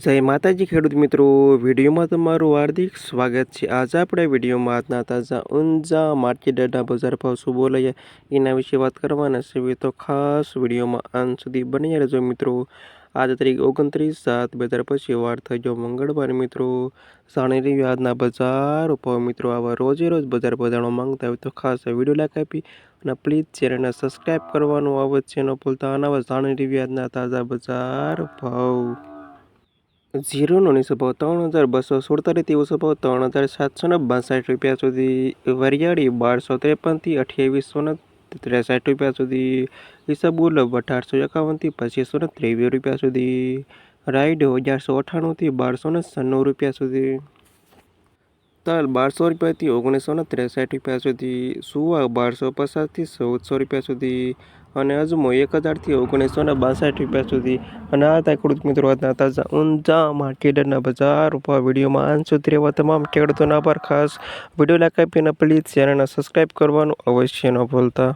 જય માતાજી ખેડૂત મિત્રો, વિડીયોમાં તમારું હાર્દિક સ્વાગત છે. આજે આપણે વિડીયોમાં આજના તાજા ઊંઝા માર્કેટના બજાર ભાવ શું બોલાય એના વિશે વાત કરવાના છે. તો ખાસ વિડીયોમાં અંત સુધી બની રહેજો મિત્રો. આજે તારીખ ઓગણત્રીસ સાત બે હજાર પછી વાર થઈ ગયો મંગળવાર મિત્રો. જાણી રહ્યું આજના બજાર ઉપર મિત્રો, આવા રોજે રોજ બજાર બજારમાં માંગતા હોય તો ખાસ વીડિયો લાઈક આપી અને પ્લીઝ ચેનલને સબસ્ક્રાઈબ કરવાનું આવત છે ન ભૂલતા. આના જાણી રહ્યું આજના તાજા બજાર ભાવ. ઝીરોનો નિસભાવ ત્રણ હજાર બસો સુડતાલીસથી ઓછો ત્રણ હજાર સાતસો ને બાસઠ રૂપિયા સુધી વરિયાળી બારસો ત્રેપનથી અઠ્યાવીસો ને ત્રેસઠ રૂપિયા સુધી ઈસબુલ અઢારસો એકાવનથી પચીસો ને ત્રેવીસ રૂપિયા સુધી રાઈડ અગિયારસો અઠ્ઠાણુંથી બારસો ને સન્નું રૂપિયા સુધી તલ બારસો રૂપિયાથી ઓગણીસો ને ત્રેસઠ રૂપિયા સુધી, સુવા બારસો પચાસથી ચૌદસો રૂપિયા સુધી અને અજમો એક હજારથી ઓગણીસો ને બાસઠ રૂપિયા સુધી. અને આ હતા ખેડૂત મિત્રો આજના તાજા ઊંઝા માર્કેટના બજાર ઉપર વિડીયોમાં અંત સુધી રહેવા તમામ ખેડૂતોના પર ખાસ વીડિયો લાઈક આપીને પ્લીઝ ચેનલને સબસ્ક્રાઈબ કરવાનું અવશ્ય ન ભૂલતા.